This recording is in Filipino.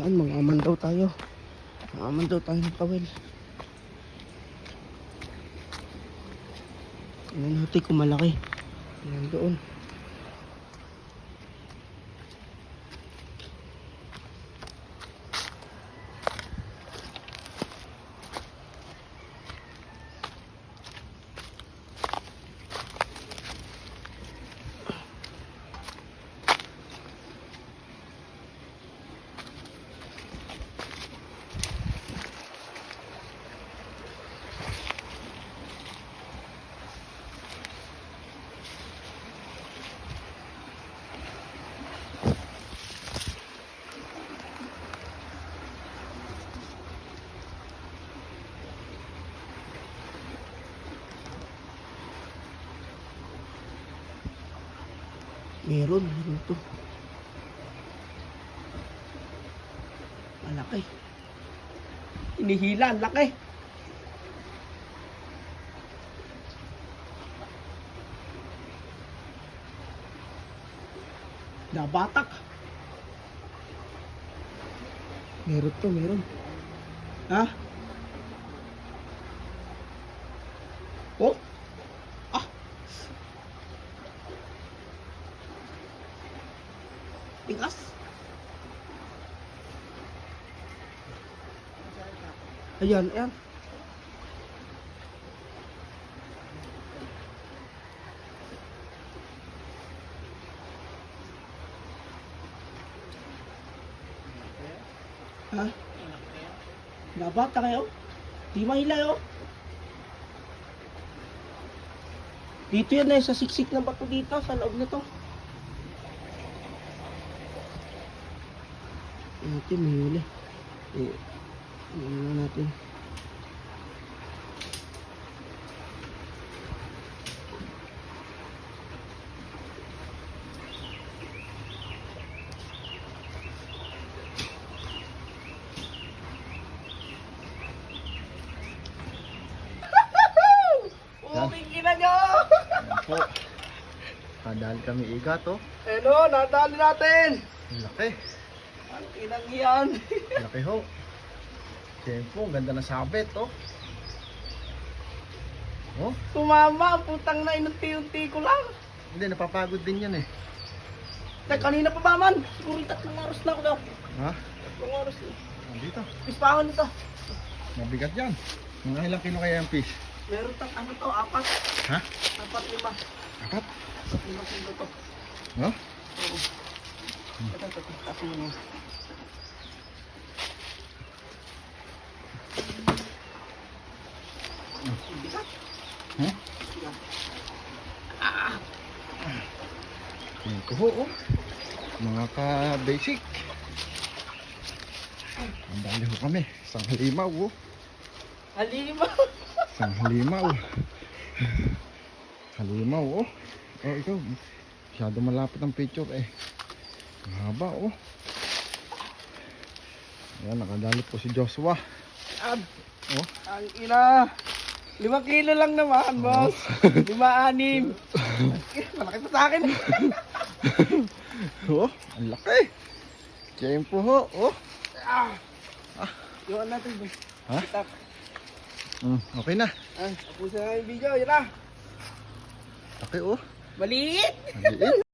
Saan? Mangaman daw tayo. Mangaman daw tayo ng kawil. Tingnan natin kung malaki. Ayan doon. Meron, meron to. Malaki. Inihila, laki. Nabatak. Meron to, meron. Ha? Oh? Ah! Tigas. Ayan, ayan. Ha? Nabata kayo? Di mahila oh. Dito yan eh, sa siksik ng bato dito, sa loob nito. Natin, may huli. Eh, ano natin. Kadali kami igat oh. Ano, nadali natin! Laki. Ang inang yan! Laki ho. Siyempre, ang ganda ng sabit oh. Oh, Tumama, putang na inunti-unti ko lang. hindi napapagod din yan eh. Teka, kanina pa ba man? Siguro tatlong oras na ako daw. Ha? Tatlong oras na. Nandito. Pispahon nito. Mabigat yan. Mga ilang kilo kaya yung fish? Meron tang ano to, apat. Ha? Apat lima. Apat? Apat lima kilo to. No? Oo. Ito, ito, ito. Bigat. Yan. Ah! Yung kuho oh. Mga ka-basic. Ang dali ho kami. Isang halimaw oh. Halima! Isang halimaw. halimaw oh. Oh, ikaw. Masyado malapit ang picture eh. Haba oh. Ayan, nakadali po si Joshua. Ab! Oh. Ang ina! Lima kilo lang naman, boss. Lima anim. Malaki pa sa akin. oh, ang laki. Tempo ho. Oh. ah! Iwan natin, boss. Ha? Itak. Mm, okay na. Ah, tapusin na yung video. Yan na. Laki oh. Maliit! Maliit.